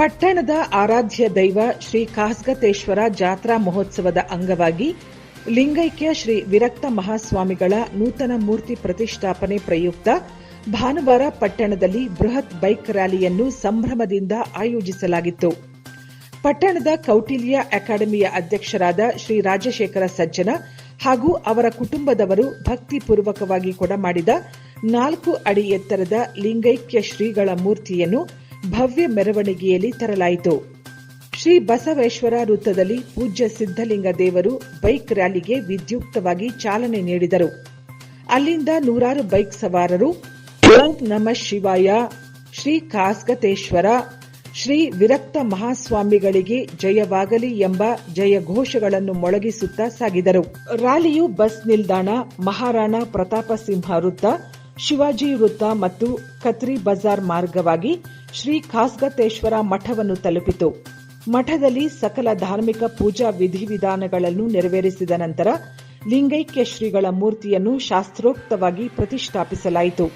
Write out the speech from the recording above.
ಪಟ್ಟಣದ ಆರಾಧ್ಯ ದೈವ ಶ್ರೀ ಕಾಸ್ಗತೇಶ್ವರ ಜಾತ್ರಾ ಮಹೋತ್ಸವದ ಅಂಗವಾಗಿ ಲಿಂಗೈಕ್ಯ ಶ್ರೀ ವಿರಕ್ತ ಮಹಾಸ್ವಾಮಿಗಳ ನೂತನ ಮೂರ್ತಿ ಪ್ರತಿಷ್ಠಾಪನೆ ಪ್ರಯುಕ್ತ ಭಾನುವಾರ ಪಟ್ಟಣದಲ್ಲಿ ಬೃಹತ್ ಬೈಕ್ ರ್ಯಾಲಿಯನ್ನು ಸಂಭ್ರಮದಿಂದ ಆಯೋಜಿಸಲಾಗಿತ್ತು. ಪಟ್ಟಣದ ಕೌಟಿಲ್ಯ ಅಕಾಡೆಮಿಯ ಅಧ್ಯಕ್ಷರಾದ ಶ್ರೀ ರಾಜಶೇಖರ ಸಜ್ಜನ ಹಾಗೂ ಅವರ ಕುಟುಂಬದವರು ಭಕ್ತಿಪೂರ್ವಕವಾಗಿ ಕೊಡಮಾಡಿದ ನಾಲ್ಕು ಅಡಿ ಎತ್ತರದ ಲಿಂಗೈಕ್ಯ ಶ್ರೀಗಳ ಮೂರ್ತಿಯನ್ನು ಭವ್ಯ ಮೆರವಣಿಗೆಯಲ್ಲಿ ತರಲಾಯಿತು. ಶ್ರೀ ಬಸವೇಶ್ವರ ವೃತ್ತದಲ್ಲಿ ಪೂಜ್ಯ ಸಿದ್ದಲಿಂಗ ದೇವರು ಬೈಕ್ ರ್ಯಾಲಿಗೆ ವಿದ್ಯುಕ್ತವಾಗಿ ಚಾಲನೆ ನೀಡಿದರು. ಅಲ್ಲಿಂದ ನೂರಾರು ಬೈಕ್ ಸವಾರರು, ಓಂ ನಮ ಶಿವಾಯ, ಶ್ರೀ ಕಾಸ್ಗತೇಶ್ವರ, ಶ್ರೀ ವಿರಕ್ತ ಮಹಾಸ್ವಾಮಿಗಳಿಗೆ ಜಯವಾಗಲಿ ಎಂಬ ಜಯ ಘೋಷಗಳನ್ನು ಮೊಳಗಿಸುತ್ತಾ ಸಾಗಿದರು. ರ್ಯಾಲಿಯು ಬಸ್ ನಿಲ್ದಾಣ, ಮಹಾರಾಣ ಪ್ರತಾಪ ಸಿಂಹ ವೃತ್ತ, ಶಿವಾಜಿ ವೃತ್ತ ಮತ್ತು ಕತ್ರಿ ಬಜಾರ್ ಮಾರ್ಗವಾಗಿ ಶ್ರೀ ಖಾಸ್ಗತೇಶ್ವರ ಮಠವನ್ನು ತಲುಪಿತು. ಮಠದಲ್ಲಿ ಸಕಲ ಧಾರ್ಮಿಕ ಪೂಜಾ ವಿಧಿವಿಧಾನಗಳನ್ನು ನೆರವೇರಿಸಿದ ನಂತರ ಲಿಂಗೈಕ್ಯ ಶ್ರೀಗಳ ಮೂರ್ತಿಯನ್ನು ಶಾಸ್ತ್ರೋಕ್ತವಾಗಿ ಪ್ರತಿಷ್ಠಾಪಿಸಲಾಯಿತು.